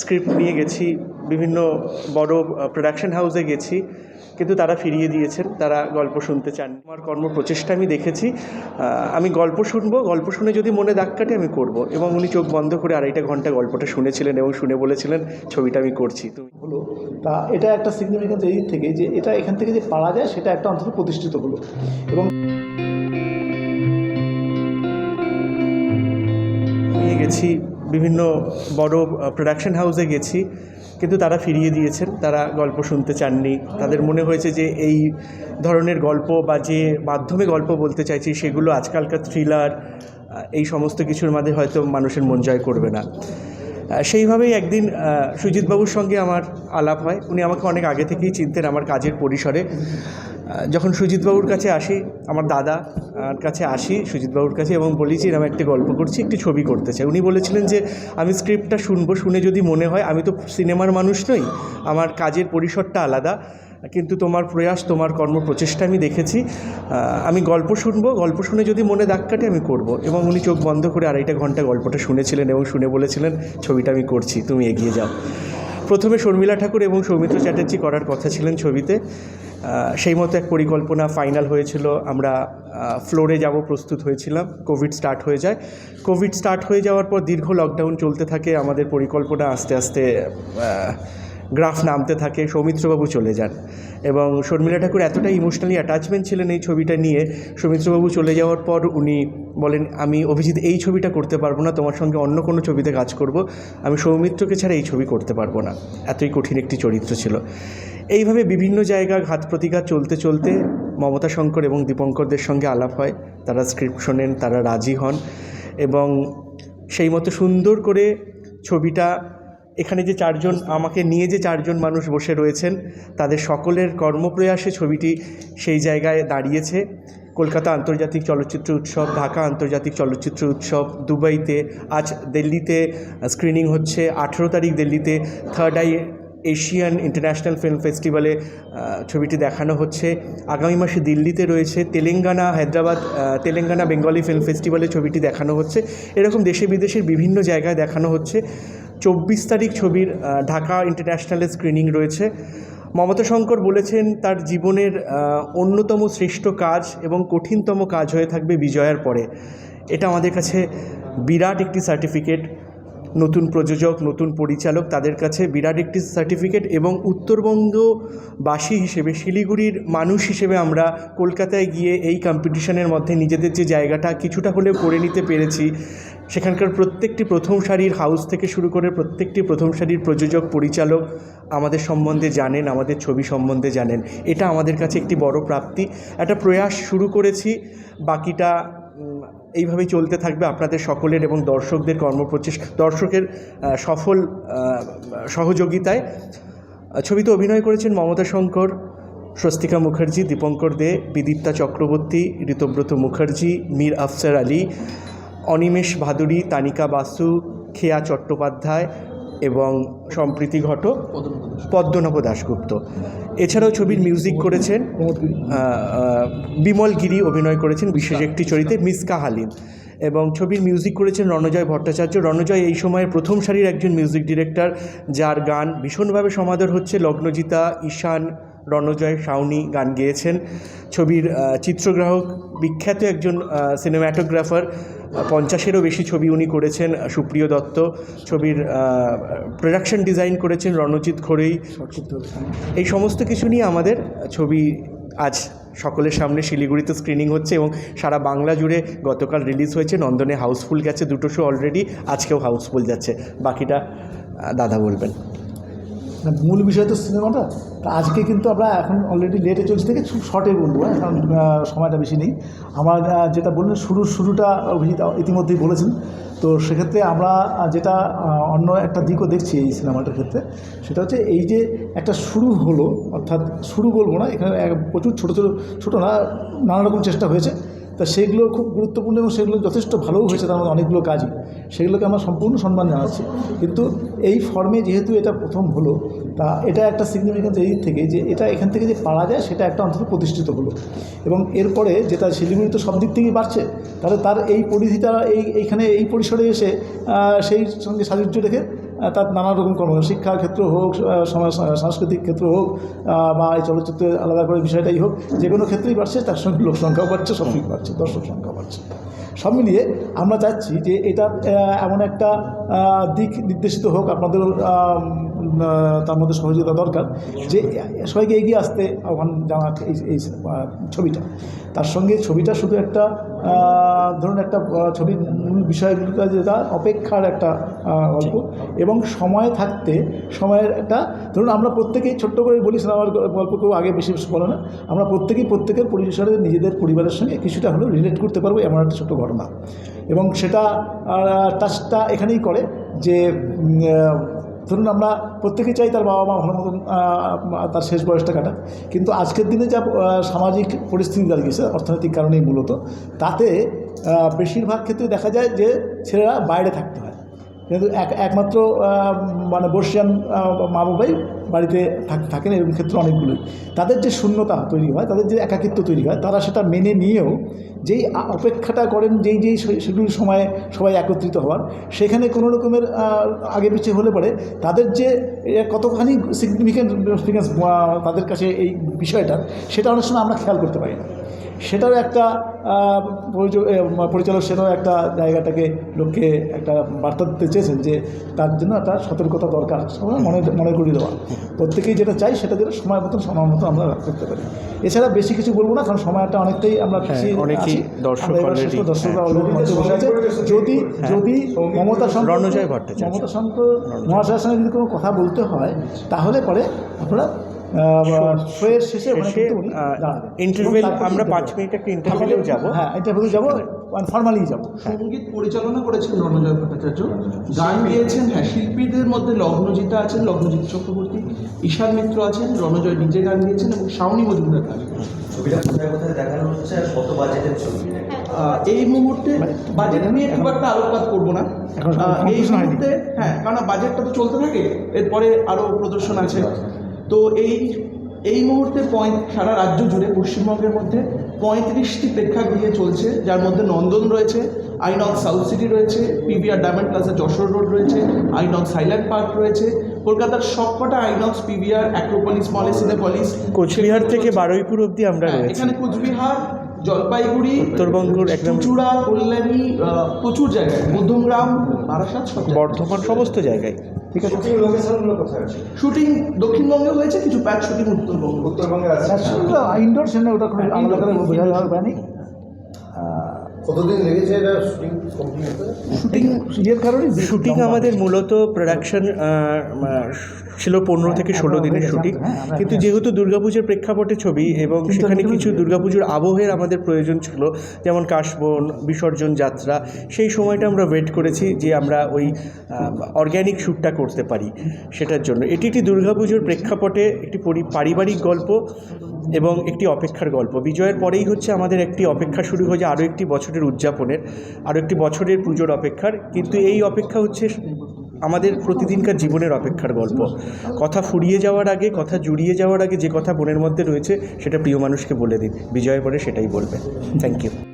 Script নিয়ে গেছি, বিভিন্ন বড় প্রোডাকশন হাউসে গেছি, কিন্তু তারা ফিরিয়ে দিয়েছেন, তারা গল্প শুনতে চান। আমার কর্ম প্রচেষ্টা আমি দেখেছি আমি গল্প শুনব, গল্প শুনে যদি মনে দাগ কাটে আমি করব। এবং উনি চোখ বন্ধ করে আড়াইটা ঘণ্টা গল্পটা শুনেছিলেন এবং শুনে বলেছিলেন, ছবিটা আমি করছি। তুমি হলো, তা এটা একটা সিগনিফিকেন্স এই থেকে যে এটা এখান থেকে যে পারা যায়, সেটা একটা অন্তত প্রতিষ্ঠিত হলো। এবং নিয়ে গেছি বিভিন্ন বড় প্রোডাকশন হাউসে গেছি, কিন্তু তারা ফিরিয়ে দিয়েছেন, তারা গল্প শুনতে চাননি। তাদের মনে হয়েছে যে এই ধরনের গল্প বা যে মাধ্যমে গল্প বলতে চাইছি, সেগুলো আজকালকার থ্রিলার এই সমস্ত কিছুর মাঝে হয়তো মানুষের মন জয় করবে না। সেইভাবেই একদিন সুজিতবাবুর সঙ্গে আমার আলাপ হয়। উনি আমাকে অনেক আগে থেকেই চিনতেন আমার কাজের পরিসরে। যখন সুজিতবাবুর কাছে আসি, আমার দাদা কাছে আসি সুজিতবাবুর কাছে এবং বলি যে এরকম একটি গল্প করছি, একটি ছবি করতে চাই। উনি বলেছিলেন যে, আমি স্ক্রিপ্টটা শুনব, শুনে যদি মনে হয়, আমি তো সিনেমার মানুষ নই, আমার কাজের পরিসরটা আলাদা, কিন্তু তোমার প্রয়াস, তোমার কর্ম প্রচেষ্টা আমি দেখেছি আমি গল্প শুনব, গল্প শুনে যদি মনে দাগ কাটে, আমি করব। এবং উনি চোখ বন্ধ করে আড়াইটা ঘণ্টা গল্পটা শুনেছিলেন এবং শুনে বলেছিলেন, ছবিটা আমি করছি, তুমি এগিয়ে যাও। প্রথমে শর্মিলা ঠাকুর এবং সৌমিত্র চ্যাটার্জি করার কথা ছিলেন ছবিতে। সেই মতো এক পরিকল্পনা ফাইনাল হয়েছিল। আমরা ফ্লোরে যাব, প্রস্তুত হয়েছিলাম। কোভিড স্টার্ট হয়ে যায়। কোভিড স্টার্ট হয়ে যাওয়ার পর দীর্ঘ লকডাউন চলতে থাকে। আমাদের পরিকল্পনা আস্তে আস্তে গ্রাফ নামতে থাকে, সৌমিত্রবাবু চলে যান। এবং শর্মিলা ঠাকুর এতটাই ইমোশনালি অ্যাটাচমেন্ট ছিলেন এই ছবিটা নিয়ে, সৌমিত্রবাবু চলে যাওয়ার পর উনি বলেন, আমি অভিজিৎ, এই ছবিটা করতে পারব না, তোমার সঙ্গে অন্য কোনো ছবিতে কাজ করব। আমি সৌমিত্রকে ছাড়া এই ছবি করতে পারব না। এতই কঠিন একটি চরিত্র ছিল। এইভাবে বিভিন্ন জায়গা ঘাত প্রতিঘাত চলতে চলতে মমতা শঙ্কর এবং দীপঙ্করদের সঙ্গে আলাপ হয়। তারা স্ক্রিপ্ট শোনেন, তারা রাজি হন এবং সেই মতো সুন্দর করে ছবিটা এখানে যে চারজন, আমাকে নিয়ে যে চারজন মানুষ বসে রয়েছেন, তাদের সকলের কর্মপ্রয়াসে ছবিটি সেই জায়গায় দাঁড়িয়েছে। কলকাতা আন্তর্জাতিক চলচ্চিত্র উৎসব, ঢাকা আন্তর্জাতিক চলচ্চিত্র উৎসব, দুবাইতে, আজ দিল্লিতে স্ক্রিনিং হচ্ছে আঠেরো তারিখ দিল্লিতে third eye Asian international film ফেস্টিভ্যালে ছবিটি দেখানো হচ্ছে। আগামী মাসে দিল্লিতে রয়েছে তেলেঙ্গানা, হায়দ্রাবাদ তেলেঙ্গানা বেঙ্গলি ফিল্ম ফেস্টিভ্যালে ছবিটি দেখানো হচ্ছে। এরকম দেশে বিদেশের বিভিন্ন জায়গায় দেখানো হচ্ছে। চব্বিশ তারিখ ছবির ঢাকা ইন্টারন্যাশনালে স্ক্রিনিং রয়েছে। মমতা শঙ্কর বলেছেন, তার জীবনের অন্যতম শ্রেষ্ঠ কাজ এবং কঠিনতম কাজ হয়ে থাকবে বিজয়ের পরে। এটা আমাদের কাছে বিরাট একটি সার্টিফিকেট নতুন প্রযোজক, নতুন পরিচালক তাদের কাছে বিরাট একটি সার্টিফিকেট এবং উত্তরবঙ্গবাসী হিসেবে, শিলিগুড়ির মানুষ হিসেবে আমরা কলকাতায় গিয়ে এই কম্পিটিশনের মধ্যে নিজেদের যে জায়গাটা কিছুটা হলেও করে নিতে পেরেছি। সেখানকার প্রত্যেকটি প্রথম সারির হাউস থেকে শুরু করে প্রত্যেকটি প্রথম সারির প্রযোজক, পরিচালক আমাদের সম্বন্ধে জানেন, আমাদের ছবি সম্বন্ধে জানেন। এটা আমাদের কাছে একটি বড় প্রাপ্তি। একটা প্রয়াস শুরু করেছি। বাকিটা এইভাবেই চলতে থাকবে আপনাদের সকলের এবং দর্শকদের কর্মপ্রচেষ্টা, দর্শকের সফল সহযোগিতায়। ছবিতে অভিনয় করেছেন মমতা শঙ্কর, স্বস্তিকা মুখার্জি, দীপঙ্কর দে, বিদীপ্তা চক্রবর্তী, ঋতব্রত মুখার্জি, মীর আফসার আলী অনিমেষ ভাদুরী, তানিকা বাসু, খেয়া চট্টোপাধ্যায় এবং সম্প্রীতি ঘটক পদ্মনাভ দাশগুপ্ত। এছাড়াও ছবির মিউজিক করেছেন বিমল গিরি অভিনয় করেছেন, বিশেষ একটি চরিত্রে মিসকা হালিম এবং ছবির মিউজিক করেছেন রণজয় ভট্টাচার্য। রণজয় এই সময়ের প্রথম সারির একজন মিউজিক ডিরেক্টর যার গান ভীষণভাবে সমাদর হচ্ছে লগ্নজিতা, ঈশান রণজয় শাওনি গান গেয়েছেন। ছবির চিত্রগ্রাহক বিখ্যাত একজন সিনেম্যাটোগ্রাফার পঞ্চাশেরও বেশি ছবি উনি করেছেন সুপ্রিয় দত্ত। ছবির প্রোডাকশন ডিজাইন করেছেন রণজিৎ খোরেই এই সমস্ত কিছু নিয়ে আমাদের ছবি আজ সকলের সামনে শিলিগুড়িতে স্ক্রিনিং হচ্ছে এবং সারা বাংলা জুড়ে গতকাল রিলিজ হয়েছে নন্দনে হাউসফুল গেছে দুটো শো অলরেডি আজকেও হাউসফুল যাচ্ছে। বাকিটা দাদা বলবেন। না, মূল বিষয় তো সিনেমাটা। তা আজকে কিন্তু আমরা এখন অলরেডি লেটে চলছে থেকে শর্টে বলব হ্যাঁ কারণ সময়টা বেশি নেই। আমার যেটা বললেন শুরুর শুরুটা অভিজিৎ ইতিমধ্যেই বলেছেন। তো সেক্ষেত্রে আমরা যেটা অন্য একটা দিকও দেখছি এই সিনেমাটার ক্ষেত্রে সেটা হচ্ছে এই যে একটা শুরু হলো অর্থাৎ শুরু বলব না এখানে প্রচুর ছোটো ছোটো ছোটো না নানা রকম চেষ্টা হয়েছে। তা সেগুলো খুব গুরুত্বপূর্ণ এবং সেগুলো যথেষ্ট ভালোও হয়েছে, তার মধ্যে অনেকগুলো কাজই। সেগুলোকে আমরা সম্পূর্ণ সম্মান জানাচ্ছি। কিন্তু এই ফর্মে যেহেতু এটা প্রথম হলো, তা এটা একটা সিগনিফিকেন্স এই থেকে যে এটা এখান থেকে যে পারা যায়, সেটা একটা অন্তত প্রতিষ্ঠিত হলো। এবং এরপরে যেটা শিলিগুড়ি তো সব দিক থেকেই বাড়ছে, তাহলে তার এই পরিধিটা, এই, এইখানে এই পরিসরে এসে সেই সঙ্গে সাযুজ্য রেখে তার নানা রকম কর্ম শিক্ষার ক্ষেত্র হোক সাংস্কৃতিক ক্ষেত্র হোক বা এই চলচ্চিত্রে আলাদা করে বিষয়টাই হোক, যে কোনো ক্ষেত্রেই বাড়ছে, তার সঙ্গে লোক সংখ্যাও বাড়ছে সব বাড়ছে, দর্শক সংখ্যা বাড়ছে। সব মিলিয়ে আমরা চাচ্ছি যে এটা এমন একটা দিক নির্দেশিত হোক আপনাদের তার মধ্যে সহযোগিতা দরকার যে, সবাইকে এগিয়ে আসতে আহ্বান জানা এই এই ছবিটা। তার সঙ্গে ছবিটা শুধু একটা ধরুন একটা ছবির মূল বিষয়গুলো যেটা অপেক্ষার একটা গল্প এবং সময় থাকতে, সময়ের একটা, ধরুন আমরা প্রত্যেকেই ছোট্ট করে বলি, সিনেমার গল্প কেউ আগে বেশি বলে না, আমরা প্রত্যেকেই প্রত্যেকের পরিসরে নিজেদের পরিবারের সঙ্গে কিছুটা হলেও রিলেট করতে পারব, এমন একটা ছোট্ট ঘটনা। এবং সেটা টাচটা এখানেই করে যে ধরুন আমরা প্রত্যেকে চাই তার বাবা মা ভালো মতন তার শেষ বয়সটা কাটা কিন্তু আজকের দিনে যা সামাজিক পরিস্থিতি দাঁড়িয়েছে অর্থনৈতিক কারণেই মূলত, তাতে বেশিরভাগ ক্ষেত্রে দেখা যায় যে ছেলেরা বাইরে থাকতে। কিন্তু এক, একমাত্র মানে বর্ষিয়ান মা বাবাই বাড়িতে থাক- থাকেন এরকম ক্ষেত্রে অনেকগুলোই। তাদের যে শূন্যতা তৈরি হয়, তাদের যে একাকিত্ব তৈরি হয়, তারা সেটা মেনে নিয়েও যেই অপেক্ষাটা করেন, যেই যেই সেগুলি সময়ে সবাই একত্রিত হওয়ার, সেখানে কোনো রকমের আগে পিছিয়ে হলে পরে তাদের যে কতখানি সিগনিফিক্যান্ট তাদের কাছে এই বিষয়টা, সেটা অনেক সময় আমরা খেয়াল করতে পারি না। সেটারও একটা পরিচালক সেটাও একটা জায়গাটাকে লোককে একটা বার্তা দিতে চেয়েছেন যে তার জন্য একটা সতর্কতা দরকার সবাই মনে মনে করিয়ে দেওয়া। প্রত্যেকেই যেটা চাই সেটা যেন সময় মতন সময় মতো আমরা করতে পারি। এছাড়া বেশি কিছু বলব না কারণ সময়টা অনেকটাই আমরা হ্যাঁ, অনেকেই দর্শক দর্শকরা হ্যাঁ। বসে আছে। যদি যদি মমতা শঙ্কর রণজয় মমতা শঙ্কর মহাশয়ের সঙ্গে যদি কোনো কথা বলতে হয় তাহলে পরে আপনারা শোয়ের শেষে। ইন্টারভেল আমরা পাঁচ মিনিট একটা ইন্টারভেলেও যাব। হ্যাঁ যাব ফর্মালি যাব। সংগীত পরিচালনা করেছেন রণজয় ভট্টাচার্য। গান গেয়েছেন হ্যাঁ শিল্পীদের মধ্যে লগ্নজিতা আছেন লগ্নজিৎ চক্রবর্তী ঈশান মিত্র আছেন রণজয় নিজে গান গিয়েছেন এবং শাওনি মজুমদার গান গেয়েছেন। ছবিটা কোথায় কোথায় দেখানো হচ্ছে আর কত বাজেটের ছবি? আহ, এই মুহূর্তে বাজেট নিয়ে খুব একটা আলোকপাত করব না। এই মুহূর্তে হ্যাঁ কারণ বাজেটটা তো চলতে থাকে এরপরে আরও প্রদর্শন আছে। তো এই এই মুহূর্তে পয়েন্ট সারা রাজ্য জুড়ে পশ্চিমবঙ্গের মধ্যে পঁয়ত্রিশটি প্রেক্ষাগৃহে চলছে যার মধ্যে নন্দন রয়েছে আইনক সাউথ সিটি রয়েছে PVR diamond plaza Jessore road রয়েছে আইনক সাইল্যান্ড পার্ক রয়েছে কলকাতার সবকটা আইনক্স পিভিআর অ্যাক্রোপলিস মলে সিনেপলিস কোচবিহার থেকে বারুইপুর অব্দি আমরা হ্যাঁ, এখানে কুচবিহার জলপাইগুড়ি উত্তরবঙ্গের একদম- চুচুড়া কল্যাণী প্রচুর জায়গায় মধ্যমগ্রাম বারাসাত বর্ধমান সমস্ত জায়গায়। ঠিক আছে? লোকেশনগুলো কোথায় আছে? শুটিং দক্ষিণবঙ্গে হয়েছে কিছু প্যাচ শুটিং উত্তরবঙ্গ উত্তরবঙ্গে আছে। ইনডোর সেখানে ওটা খুব আমাদের আলাদা করে বোঝা যাওয়ার পায়নি কতদিন লেগেছে এটা শুটিং কমপ্লিট হতে? শুটিং ইয়ের কারণে শুটিং আমাদের মূলত প্রোডাকশন ছিল পনেরো থেকে ষোলো দিনের শুটিং কিন্তু যেহেতু দুর্গাপুজোর প্রেক্ষাপটে ছবি এবং সেখানে কিছু দুর্গাপুজোর আবহের আমাদের প্রয়োজন ছিল যেমন কাশবন বিসর্জন যাত্রা সেই সময়টা আমরা ওয়েট করেছি যে আমরা ওই অর্গ্যানিক শ্যুটটা করতে পারি সেটার জন্য। এটি একটি দুর্গাপুজোর প্রেক্ষাপটে একটি পরি- পারিবারিক গল্প। এবং একটি অপেক্ষার গল্প। বিজয়ের পরেই হচ্ছে আমাদের একটি অপেক্ষা শুরু হয়ে যায় আরও একটি বছরের উদযাপনের, আরও একটি বছরের পুজোর অপেক্ষার। কিন্তু এই অপেক্ষা হচ্ছে আমাদের প্রতিদিনকার জীবনের অপেক্ষার গল্প। কথা ফুরিয়ে যাওয়ার আগে, কথা জুড়িয়ে যাওয়ার আগে যে কথা মনের মধ্যে রয়েছে, সেটা প্রিয় মানুষকে বলে দিন। বিজয়ের পরে সেটাই বলবে থ্যাংক ইউ